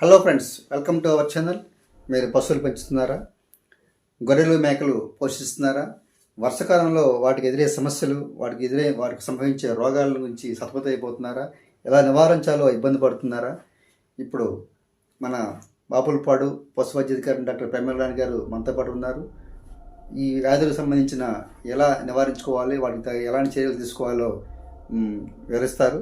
Hello friends welcome to our channel మీరు పశువులు పెంచుతున్నారా? గొర్రెలు మేకలు పోషిస్తున్నారా? వర్షాకాలంలో వాటికి ఎదురే సమస్యలు వాటికి ఎదురే వాటికి సంభవించే రోగాల నుంచి సతమతమైపోతున్నారా ఎలా నివారించాలో ఇబ్బంది పడుతున్నారా? ఇప్పుడు మన బాపులపాడు పశు వైద్యాధికారి డాక్టర్ ప్రేమరాణి గారు మనతో పాటు ఉన్నారు. ఈ వ్యాధులకు సంబంధించిన ఎలా నివారించుకోవాలి వాటికి ఎలాంటి చర్యలు తీసుకోవాలో వివరిస్తారు.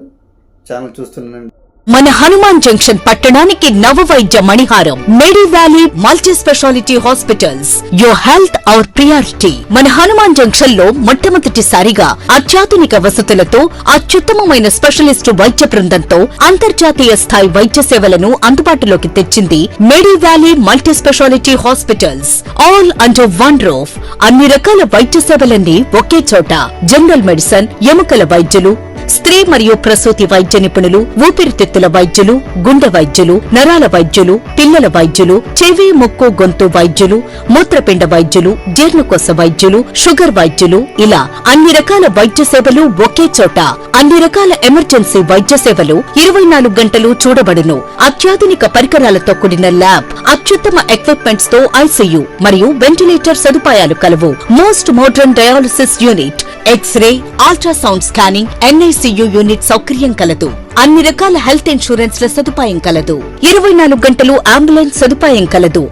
ఛానల్ చూస్తున్నాను మన హనుమాన్ జంక్షన్ పట్టణానికి నవ వైద్య మణిహారం Medi Valley multi speciality hospitals. Your health our priority మన హనుమాన్ జంక్షన్లో మొట్టమొదటిసారిగా అత్యాధునిక వసతులతో అత్యుత్తమమైన స్పెషలిస్ట్ వైద్య బృందంతో అంతర్జాతీయ స్థాయి వైద్య సేవలను అందుబాటులోకి తెచ్చింది Medi Valley multi speciality hospitals. All under one roof అన్ని రకాల వైద్య సేవలన్నీ ఒకే చోట. జనరల్ మెడిసిన్ ఎముకల వైద్యులు స్త్రీ మరియు ప్రసూతి వైద్య నిపుణులు ఊపిరితిత్తుల వైద్యులు గుండె వైద్యులు నరాల వైద్యులు పిల్లల వైద్యులు చెవి ముక్కు గొంతు వైద్యులు మూత్రపిండ వైద్యులు జీర్ణకోశ వైద్యులు షుగర్ వైద్యులు. ఇలా అన్ని రకాల వైద్య సేవలు ఒకే చోట అన్ని రకాల ఎమర్జెన్సీ వైద్య సేవలు ఇరవై నాలుగు గంటలు చూడబడును. అత్యాధునిక పరికరాలతో కూడిన ల్యాబ్ అత్యుత్తమ ఎక్విప్మెంట్స్తో ఐసీయూ మరియు వెంటిలేటర్ సదుపాయాలు కలవు. Most modern dialysis unit x-ray ultrasound scanning NICU unit సౌకర్యం కలదు. అన్ని రకాల హెల్త్ ఇన్సూరెన్స్ ల సదుపాయం కలదు. ఇరవై నాలుగు గంటలు అంబులెన్స్ సదుపాయం కలదు.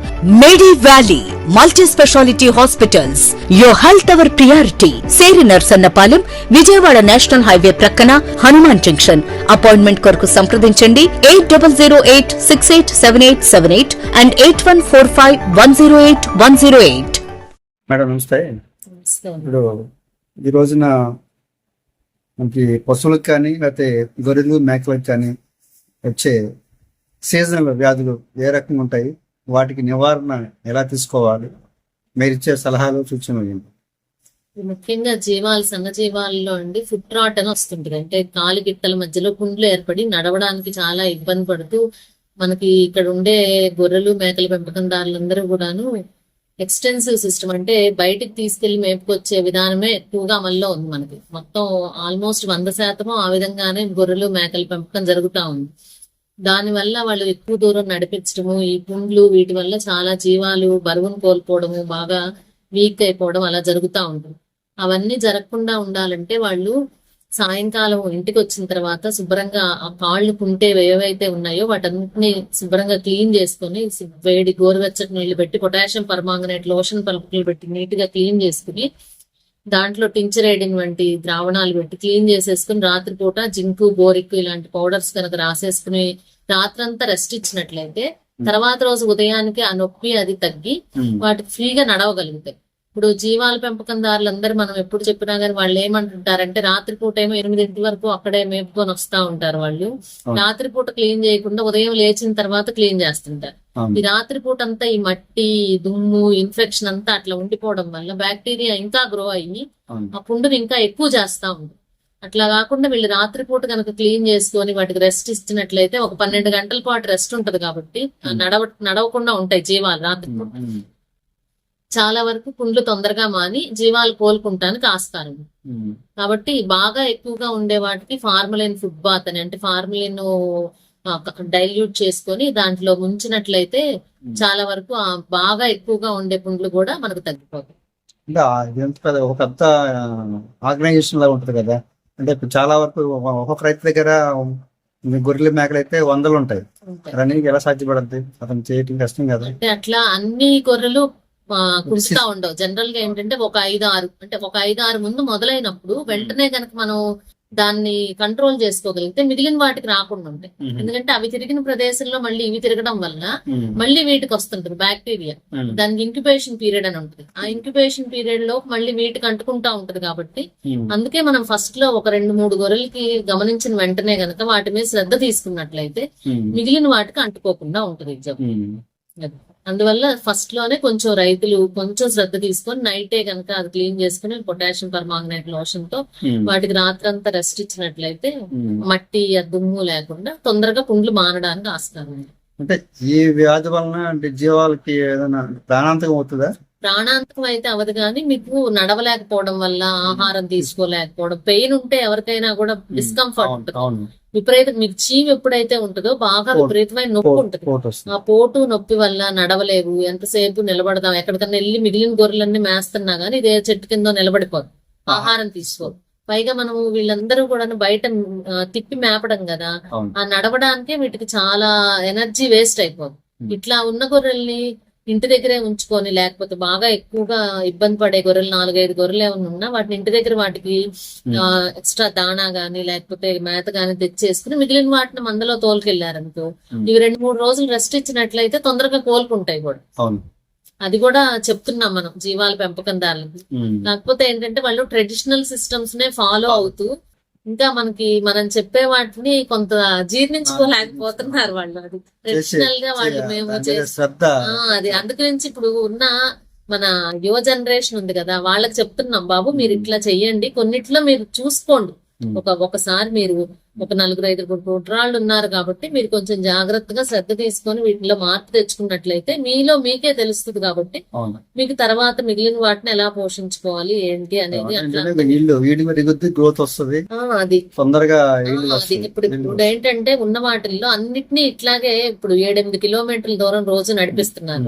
Medi Valley multi speciality hospitals. Your health our priority. సేరి నర్సన్నపాలెం విజయవాడ నేషనల్ హైవే ప్రక్కన హనుమాన్ జంక్షన్. అపాయింట్మెంట్ కొరకు సంప్రదించండి. Eight double zero eight six eight seven eight seven eight and eight one four five one zero eight one zero eight. Madam నమస్తే. ఇప్పుడు ఈ రోజున మనకి పశువులకు కానీ లేకపోతే గొర్రెలు మేకలకు కానీ వచ్చే సీజనల్ వ్యాధులు ఏ రకంగా ఉంటాయి వాటికి నివారణ ఎలా తీసుకోవాలి మీరు ఇచ్చే సలహాలు సూచనలు ముఖ్యంగా జీవాలు సన్న అండి ఫుట్ రాట్ అని వస్తుంటుంది. అంటే కాలు గిట్టల మధ్యలో గుండ్లు ఏర్పడి నడవడానికి చాలా ఇబ్బంది పడుతూ మనకి ఇక్కడ ఉండే గొర్రెలు మేకల పెంపకందారులందరూ కూడాను ఎక్స్టెన్సివ్ సిస్టమ్ అంటే బయటికి తీసుకెళ్ళి మేపుకొచ్చే విధానమే ఎక్కువగా అమల్లో ఉంది మనకి. మొత్తం ఆల్మోస్ట్ వంద శాతము ఆ విధంగానే గొర్రెలు మేకల పెంపకం జరుగుతా ఉంది. దానివల్ల వాళ్ళు ఎక్కువ దూరం నడిపించడము ఈ పుండ్లు వీటి వల్ల చాలా జీవాలు బరువును కోల్పోవడము బాగా వీక్ అయిపోవడం అలా జరుగుతూ ఉంటుంది అవన్నీ జరగకుండా ఉండాలంటే వాళ్ళు సాయంకాలం ఇంటికి వచ్చిన తర్వాత శుభ్రంగా ఆ కాళ్ళు కుంటే ఏవైతే ఉన్నాయో వాటన్నిటిని శుభ్రంగా క్లీన్ చేసుకొని వేడి గోరువెచ్చటి నీళ్ళు పెట్టి పొటాషియం పర్మాంగనేట్ లోషన్ పలుకులు పెట్టి నీట్గా క్లీన్ చేసుకుని దాంట్లో టించరేడిన్ వంటి ద్రావణాలు పెట్టి క్లీన్ చేసేసుకుని రాత్రిపూట జింకు బోరిక్ ఇలాంటి పౌడర్స్ కనుక రాసేసుకుని రాత్రంతా రెస్ట్ ఇచ్చినట్లయితే తర్వాత రోజు ఉదయానికి ఆ నొప్పి అది తగ్గి వాటికి ఫ్రీగా నడవగలుగుతాయి. ఇప్పుడు జీవాల పెంపకందారులందరూ మనం ఎప్పుడు చెప్పినా గానీ వాళ్ళు ఏమంటుంటారంటే రాత్రిపూట ఏమో ఎనిమిదింటి వరకు అక్కడే మేపుకొని వస్తా ఉంటారు వాళ్ళు. రాత్రిపూట క్లీన్ చేయకుండా ఉదయం లేచిన తర్వాత క్లీన్ చేస్తుంటారు. ఈ రాత్రిపూట అంతా ఈ మట్టి దుమ్ము ఇన్ఫెక్షన్ అంతా అట్లా ఉండిపోవడం వల్ల బ్యాక్టీరియా ఇంకా గ్రో అయ్యి. ఆ పుండుని ఇంకా ఎక్కువ చేస్తా ఉంది అట్లా కాకుండా వీళ్ళు రాత్రిపూట కనుక క్లీన్ చేసుకొని వాటికి రెస్ట్ ఇచ్చినట్లయితే ఒక పన్నెండు గంటల పాటు రెస్ట్ ఉంటది కాబట్టి నడవ నడవకుండా ఉంటాయి జీవాలు రాత్రిపూట చాలా వరకు పుండ్లు తొందరగా మాని జీవాలు కోలుకుంటానికి ఆస్కారం కాబట్టి బాగా ఎక్కువగా ఉండే వాటికి ఫార్మలిన్ ఫుడ్ బాత్ అని అంటే ఫార్మలిన్ డైల్యూట్ చేసుకొని దాంట్లో ముంచినట్లయితే చాలా వరకు బాగా ఎక్కువగా ఉండే పుండ్లు కూడా మనకు తగ్గిపోతాయి. అంటే ఒక పెద్ద ఆర్గనైజేషన్ లా ఉంటుంది కదా. అంటే చాలా వరకు ఒక- ఒక్కొక్క రైతు దగ్గర గొర్రెలు మేకలు అయితే వందలు ఉంటాయి. రన్నింగ్ ఎలా సాధ్యపడుద్ది? అతను చేయటం కష్టం కదా. అంటే అట్లా అన్ని గొర్రెలు ఆ, కుడుస్తా ఉండవు. జనరల్గా ఏంటంటే ఒక ఐదు ఆరు అంటే ఒక ఐదు ఆరు ముందు మొదలైనప్పుడు వెంటనే కనుక మనం దాన్ని కంట్రోల్ చేసుకోగలిగితే మిగిలిన వాటికి రాకుండా ఉంటాయి. ఎందుకంటే అవి తిరిగిన ప్రదేశంలో మళ్ళీ ఇవి తిరగడం వల్ల మళ్ళీ వీటికి వస్తుంటుంది బ్యాక్టీరియా దానికి ఇంక్యుబేషన్ పీరియడ్ అని ఉంటుంది. ఆ ఇంక్యుబేషన్ పీరియడ్లో మళ్ళీ వీటికి అంటుకుంటా ఉంటది కాబట్టి అందుకే మనం ఫస్ట్లో ఒక రెండు మూడు గొర్రెలకి గమనించిన వెంటనే గనక వాటి మీద శ్రద్ధ తీసుకున్నట్లయితే మిగిలిన వాటికి అంటుకోకుండా ఉంటది జబ్బు. అందువల్ల ఫస్ట్లోనే కొంచెం రైతులు కొంచెం శ్రద్ధ తీసుకొని నైటే గనక అది క్లీన్ చేసుకుని పొటాషియం పర్మాంగనేట్ లోషన్తో వాటికి రాత్రంతా రెస్ట్ ఇచ్చినట్లయితే. మట్టి దుమ్ము లేకుండా తొందరగా పుండ్లు మానడానికి ఆస్కారం ఉంది. అంటే ఈ వ్యాధి వలన అంటే జీవాలకి ఏదైనా ప్రాణాంతకం అవుతుందా? ప్రాణాంతకం అయితే అవదు కానీ మీకు నడవలేకపోవడం వల్ల ఆహారం తీసుకోలేకపోవడం పెయిన్ ఉంటే ఎవరికైనా కూడా డిస్కంఫర్ట్ ఉంటుంది విపరీత మీకు చీమ్ ఎప్పుడైతే ఉంటుందో బాగా. విపరీతమైన నొప్పి ఉంటుంది. ఆ పోటు నొప్పి వల్ల నడవలేవు ఎంతసేపు నిలబడదాం ఎక్కడికన్నా వెళ్ళి మిగిలిన గొర్రెలన్నీ మేస్తున్నా గానీ ఇదే చెట్టు కింద నిలబడిపోదు. ఆహారం తీసుకోదు. పైగా మనం వీళ్ళందరూ కూడా బయట తిప్పి మేపడం కదా ఆ నడవడానికే వీటికి చాలా ఎనర్జీ వేస్ట్ అయిపోదు. ఇట్లా ఉన్న గొర్రెల్ని ఇంటి దగ్గరే ఉంచుకొని లేకపోతే బాగా ఎక్కువగా ఇబ్బంది పడే గొర్రెలు నాలుగైదు గొర్రెలు ఏమైనా ఉన్నా వాటిని ఇంటి దగ్గర వాటికి ఎక్స్ట్రా దాణా గానీ లేకపోతే మేత గానీ తెచ్చేసుకుని మిగిలిన వాటిని మందలో తోలుకెళ్ళారనుకో. ఇవి రెండు మూడు రోజులు రెస్ట్ ఇచ్చినట్లయితే తొందరగా కోలుకుంటాయి కూడా. అది కూడా చెప్తున్నాం మనం జీవాల పెంపకందారులకి. కాకపోతే ఏంటంటే వాళ్ళు ట్రెడిషనల్ సిస్టమ్స్ నే ఫాలో అవుతూ ఇంకా మనకి మనం చెప్పే వాటిని కొంత జీర్ణించుకోలేకపోతున్నారు వాళ్ళు. అది ట్రెడిషనల్గా వాళ్ళు మేము శ్రద్ధ. అది అందుగురించి ఇప్పుడు ఉన్న మన యువ జనరేషన్ ఉంది కదా వాళ్ళకి చెప్తున్నాం బాబు మీరు ఇట్లా చెయ్యండి కొన్నిట్లో మీరు చూసుకోండి. ఒక ఒకసారి మీరు ఒక నలుగురు ఐదుగురు కుట్రాళ్ళు ఉన్నారు కాబట్టి మీరు కొంచెం జాగ్రత్తగా శ్రద్ధ తీసుకొని వీటిలో మార్పు తెచ్చుకున్నట్లయితే మీలో మీకే తెలుస్తుంది కాబట్టి మీకు తర్వాత మిగిలిన వాటిని ఎలా పోషించుకోవాలి ఏంటి అనేది గ్రోత్ వస్తుంది. అది. తొందరగా ఇప్పుడు ఇప్పుడు ఏంటంటే ఉన్న వాటిల్లో అన్నిటినీ ఇట్లాగే ఇప్పుడు ఏడెనిమిది కిలోమీటర్ల దూరం రోజు నడిపిస్తున్నారు.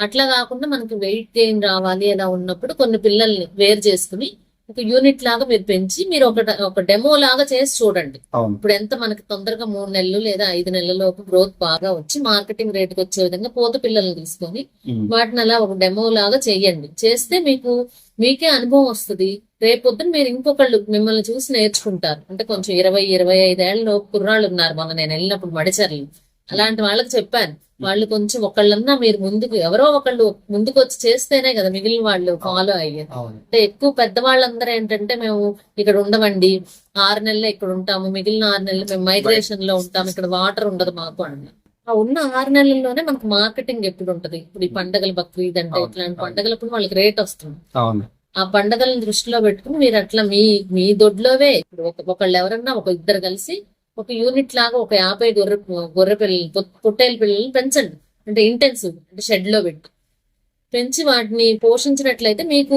అట్లా కాకుండా మనకి వెయిట్ గెయిన్ రావాలి అలా ఉన్నప్పుడు కొన్ని పిల్లల్ని వేరు చేసుకుని ఒక యూనిట్ లాగా మీరు పెంచి మీరు ఒక ఒక డెమో లాగా చేసి చూడండి. ఇప్పుడు ఎంత మనకి తొందరగా మూడు నెలలు లేదా ఐదు నెలలలోపు గ్రోత్ బాగా వచ్చి మార్కెటింగ్ రేట్కి వచ్చే విధంగా పోత పిల్లల్ని తీసుకొని. వాటిని అలా ఒక డెమో లాగా చేయండి. చేస్తే మీకు మీకే అనుభవం వస్తుంది. రేపొద్దున మీరు ఇంకొకళ్ళు మిమ్మల్ని చూసి నేర్చుకుంటారు. అంటే కొంచెం ఇరవై ఇరవై ఐదేళ్ళలో కుర్రాళ్ళు ఉన్నారు మొన్న నేను వెళ్ళినప్పుడు మడిచర్లు. అలాంటి వాళ్ళకి చెప్పాను. వాళ్ళు కొంచెం ఒకళ్ళన్నా మీరు ముందుకు ఎవరో ఒకళ్ళు ముందుకు వచ్చి చేస్తేనే కదా మిగిలిన వాళ్ళు ఫాలో అయ్యేది అవును. అంటే ఎక్కువ పెద్దవాళ్ళందరూ ఏంటంటే మేము ఇక్కడ ఉండవండి ఆరు నెలలు ఇక్కడ ఉంటాము. మిగిలిన ఆరు నెలలు మేము మైగ్రేషన్లో ఉంటాము. ఇక్కడ వాటర్ ఉండదు మాకు అండి ఆ ఉన్న ఆరు నెలల్లోనే మనకు మార్కెటింగ్ ఎప్పుడు ఉంటది? ఇప్పుడు ఈ పండగలు బక్రీద్ అంటే ఇట్లాంటి. పండగలప్పుడు వాళ్ళకి రేట్ వస్తుంది. ఆ పండగలను దృష్టిలో పెట్టుకుని మీరు అట్లా మీ మీ దొడ్లోవే. ఇప్పుడు ఒక ఒకళ్ళు ఎవరన్నా ఒక ఇద్దరు కలిసి ఒక యూనిట్ లాగా ఒక యాభై గొర్రె గొర్రె పిల్లలు పొట్టేలు పిల్లల్ని పెంచండి. అంటే ఇంటెన్సివ్ అంటే షెడ్లో పెట్టి. పెంచి వాటిని పోషించినట్లయితే మీకు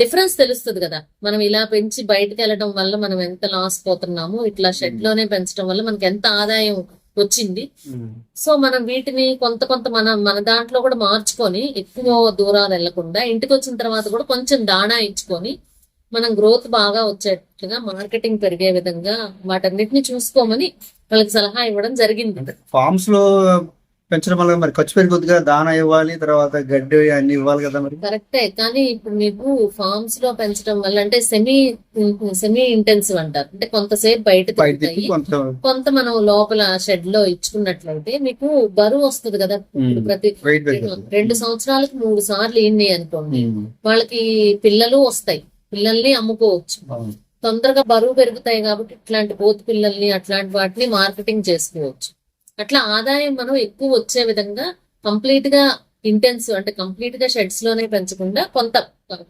డిఫరెన్స్ తెలుస్తుంది కదా. మనం ఇలా పెంచి బయటకు వెళ్ళడం వల్ల మనం ఎంత లాస్ పోతున్నాము ఇట్లా షెడ్లోనే పెంచడం వల్ల మనకి ఎంత ఆదాయం వచ్చింది. సో మనం వీటిని కొంత కొంత మన మన దాంట్లో కూడా మార్చుకొని ఎక్కువ దూరాలు వెళ్ళకుండా ఇంటికి వచ్చిన తర్వాత కూడా కొంచెం దాణా ఇచ్చుకొని మనం గ్రోత్ బాగా వచ్చేట్టుగా మార్కెటింగ్ పెరిగే విధంగా వాటన్నిటిని చూసుకోమని వాళ్ళకి సలహా ఇవ్వడం జరిగింది. ఫార్మ్స్లో పెంచడం వల్ల మరి ఖర్చు పెరుగుద్దిగా దానా ఇవ్వాలి తర్వాత గడ్డి అన్ని ఇవ్వాలి కదా మరి? కరెక్టే కానీ ఇప్పుడు మీకు ఫార్మ్స్లో పెంచడం వల్ల అంటే సెమీ సెమీ ఇంటెన్సివ్ అంటారు. అంటే కొంతసేపు బయట కొంత మనం లోపల షెడ్లో ఇచ్చుకున్నట్లయితే మీకు బరువు వస్తుంది కదా. ప్రతి రెండు సంవత్సరాలకు మూడు సార్లు ఈయన్ని అనుకోండి. వాళ్ళకి పిల్లలు వస్తాయి. పిల్లల్ని అమ్ముకోవచ్చు. తొందరగా బరువు పెరుగుతాయి కాబట్టి ఇట్లాంటి పోతు పిల్లల్ని అట్లాంటి వాటిని మార్కెటింగ్ చేసుకోవచ్చు. అట్లా ఆదాయం మనం ఎక్కువ వచ్చే విధంగా కంప్లీట్గా ఇంటెన్సివ్ అంటే కంప్లీట్గా షెడ్స్లోనే పెంచకుండా కొంత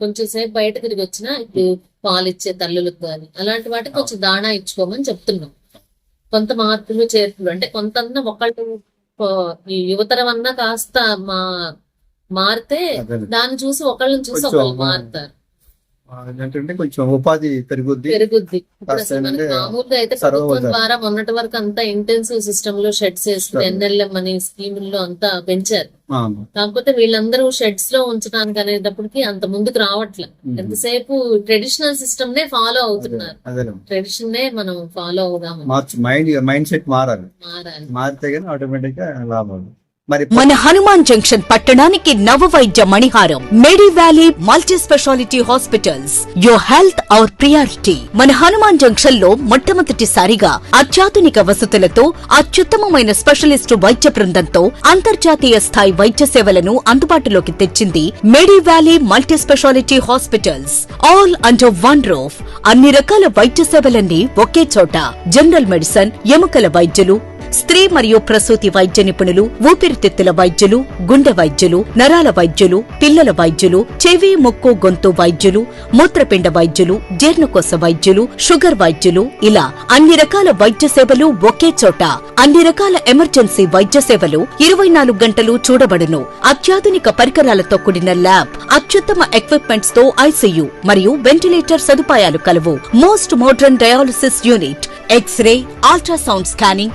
కొంచెం సేపు బయట తిరిగి వచ్చినా ఇప్పుడు పాలు ఇచ్చే తల్లులకు కానీ అలాంటి వాటికి కొంచెం దాణా ఇచ్చుకోమని చెప్తున్నాం. కొంత మార్పులు చేర్పులు అంటే కొంత ఒకళ్ళు ఈ యువతరం అన్నా కాస్త మా మారితే. దాన్ని చూసి ఒకళ్ళని చూసి ఒకళ్ళు మారుతారు. ఏంటంటే కొంచెం ఉపాధి పెరుగుద్ది. పెరుగుద్ది. మామూలుగా అయితే ప్రభుత్వం. ద్వారా మొన్నటి వరకు అంతా ఇంటెన్సివ్ సిస్టమ్లో షెడ్స్ సరే. ఎన్ఎల్ఎం అని స్కీముల్లో అంతా పెంచారు. కాకపోతే వీళ్ళందరూ షెడ్స్లో ఉంచడానికి అనేటప్పటికి అంత ముందుకు రావట్లే. ఎంతసేపు ట్రెడిషనల్ సిస్టమ్ నే ఫాలో అవుతున్నారు. ట్రెడిషన్ నే మనం ఫాలో అవుదాం మైండ్ మైండ్ సెట్ మారాలి. మారాలి. మారితే కానీ ఆటోమేటిక్గా లాభం. మన హనుమాన్ జంక్షన్ పట్టణానికి నవ వైద్య మణిహారం Medi Valley multi speciality hospitals. Your health our priority మన హనుమాన్ జంక్షన్లో మొట్టమొదటిసారిగా అత్యాధునిక వసతులతో అత్యుత్తమమైన స్పెషలిస్టు వైద్య బృందంతో అంతర్జాతీయ స్థాయి వైద్య సేవలను అందుబాటులోకి తెచ్చింది Medi Valley multi speciality hospitals. All under one roof అన్ని రకాల వైద్య సేవలన్నీ ఒకే చోట. జనరల్ మెడిసిన్ ఎముకల వైద్యులు స్త్రీ మరియు ప్రసూతి వైద్య నిపుణులు ఊపిరితిత్తుల వైద్యులు గుండె వైద్యులు నరాల వైద్యులు పిల్లల వైద్యులు చెవి ముక్కు గొంతు వైద్యులు మూత్రపిండ వైద్యులు జీర్ణకోశ వైద్యులు షుగర్ వైద్యులు ఇలా అన్ని రకాల వైద్య సేవలు ఒకే చోట. అన్ని రకాల ఎమర్జెన్సీ వైద్య సేవలు ఇరవై నాలుగు గంటలు చూడబడును. అత్యాధునిక పరికరాలతో కూడిన ల్యాబ్ అత్యుత్తమ ఎక్విప్మెంట్స్తో ఐసీయూ మరియు వెంటిలేటర్ సదుపాయాలు కలవు. Most modern dialysis unit x-ray ultrasound scanning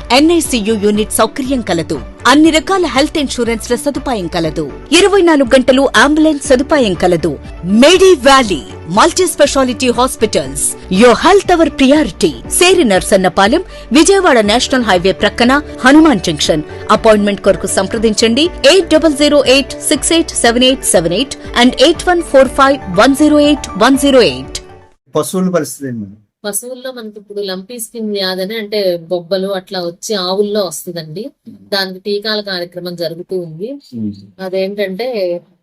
NICU unit సౌకర్యం కలదు. అన్ని రకాల హెల్త్ ఇన్సూరెన్స్ల సదుపాయం కలదు. ఇరవై నాలుగు గంటలు అంబులెన్స్ సదుపాయం కలదు. Medi Valley multi speciality hospitals. Your health our priority. సేరి నర్సన్నపాలెం విజయవాడ నేషనల్ హైవే ప్రక్కన హనుమాన్ జంక్షన్. అపాయింట్మెంట్ కొరకు సంప్రదించండి. Eight double zero eight six eight seven eight seven eight and eight one four five one zero eight one zero eight. పశువుల పరిస్థితి పశువుల్లో మనకి ఇప్పుడు lumpy skin వ్యాధి అంటే బొబ్బలు అట్లా వచ్చి ఆవుల్లో వస్తుందండి. దానికి టీకాల కార్యక్రమం జరుగుతూ ఉంది. అదేంటంటే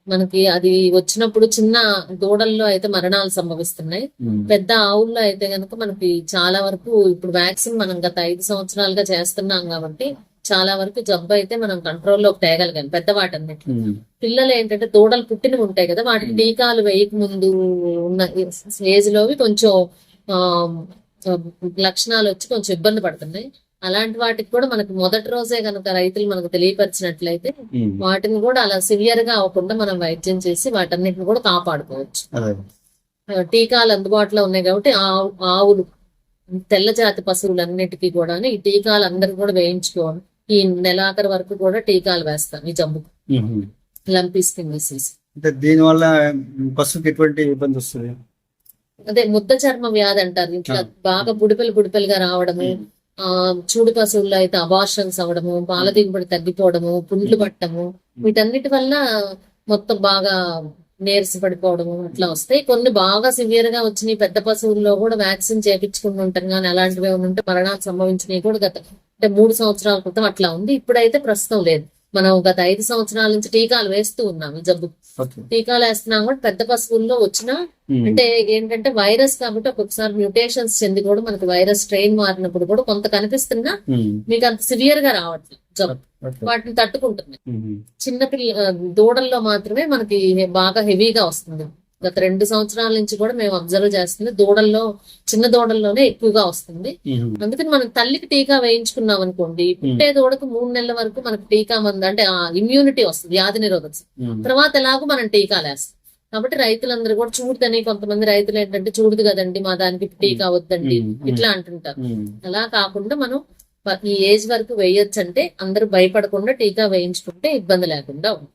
మనకి అది వచ్చినప్పుడు చిన్న దూడల్లో అయితే మరణాలు సంభవిస్తున్నాయి. పెద్ద ఆవుల్లో అయితే గనుక మనకి చాలా వరకు ఇప్పుడు వ్యాక్సిన్ మనం గత ఐదు సంవత్సరాలుగా చేస్తున్నాం కాబట్టి చాలా వరకు జబ్బు అయితే మనం కంట్రోల్లోకి తేగలిగాం పెద్ద వాటన్నిటి పిల్లలు ఏంటంటే దూడలు పుట్టినవి ఉంటాయి కదా వాటికి టీకాలు వేయక ముందు ఉన్న ఏజ్ లోవి కొంచెం లక్షణాలు వచ్చి కొంచెం ఇబ్బంది పడుతున్నాయి. అలాంటి వాటికి కూడా మనకి మొదటి రోజే కనుక రైతులు మనకు తెలియపరిచినట్లయితే వాటిని కూడా అలా సివియర్గా అవ్వకుండా మనం వైద్యం చేసి వాటన్నిటిని కూడా కాపాడుకోవచ్చు. టీకాలు అందుబాటులో ఉన్నాయి కాబట్టి ఆవు ఆవులు తెల్ల జాతి పశువులన్నిటికీ కూడా ఈ టీకాలు అందరు కూడా వేయించుకోవాలి. ఈ నెలాఖరు వరకు కూడా టీకాలు వేస్తాం ఈ జబ్బు. లంపీ స్కిన్ డిసీజ్ అంటే దీని వల్ల పశువుకి ఎటువంటి ఇబ్బంది వస్తుంది? అదే ముద్ద చర్మ వ్యాధి అంటారు ఇట్లా. బాగా బుడిపెలు బుడిపెలుగా రావడము ఆ చూడు పశువుల్లో అయితే అబార్షన్స్ అవడము పాల దిగుబడి తగ్గిపోవడము పుండ్లు పట్టము వీటన్నిటి వల్ల మొత్తం బాగా నీరస పడిపోవడము అట్లా వస్తాయి. కొన్ని బాగా సివియర్గా వచ్చినాయి. పెద్ద పశువుల్లో కూడా వ్యాక్సిన్ చేపించుకుని ఉంటాం కానీ అలాంటివి ఏమైనా ఉంటే మరణాలు సంభవించినవి కూడా గత అంటే మూడు సంవత్సరాల క్రితం అట్లా ఉంది. ఇప్పుడైతే ప్రస్తుతం లేదు. మనం గత ఐదు సంవత్సరాల నుంచి టీకాలు వేస్తూ ఉన్నాం ఈ జబ్బు టీకాలు వేస్తున్నాం కూడా పెద్ద పశువుల్లో వచ్చిన అంటే ఏంటంటే వైరస్ కాబట్టి ఒక్కొక్కసారి మ్యూటేషన్స్ చెంది కూడా మనకి వైరస్ స్ట్రెయిన్ మారినప్పుడు కూడా కొంత కనిపిస్తున్నా మీకు అంత సివియర్గా రావట్లేదు జబ్బు. వాటిని తట్టుకుంటుంది. చిన్న పిల్ల దూడల్లో మాత్రమే మనకి బాగా హెవీగా వస్తుంది. గత రెండు సంవత్సరాల నుంచి కూడా మేము అబ్జర్వ్ చేస్తుంది. దూడల్లో చిన్న దూడల్లోనే ఎక్కువగా వస్తుంది. అందుకని మనం తల్లికి టీకా వేయించుకున్నాం అనుకోండి పుట్టే దూడకు మూడు నెలల వరకు మనకి టీకా మంది అంటే ఆ ఇమ్యూనిటీ వస్తుంది వ్యాధి నిరోధక. తర్వాత ఎలాగో మనం టీకాలు వేస్తాం. కాబట్టి రైతులందరూ కూడా చూడదని కొంతమంది రైతులు ఏంటంటే చూడదు కదండి మా దానికి టీకా వద్దండి ఇట్లా అంటుంటారు. అలా కాకుండా మనం ఈ ఏజ్ వరకు వేయొచ్చు అంటే అందరూ భయపడకుండా టీకా వేయించుకుంటే ఇబ్బంది లేకుండా ఉంటుంది.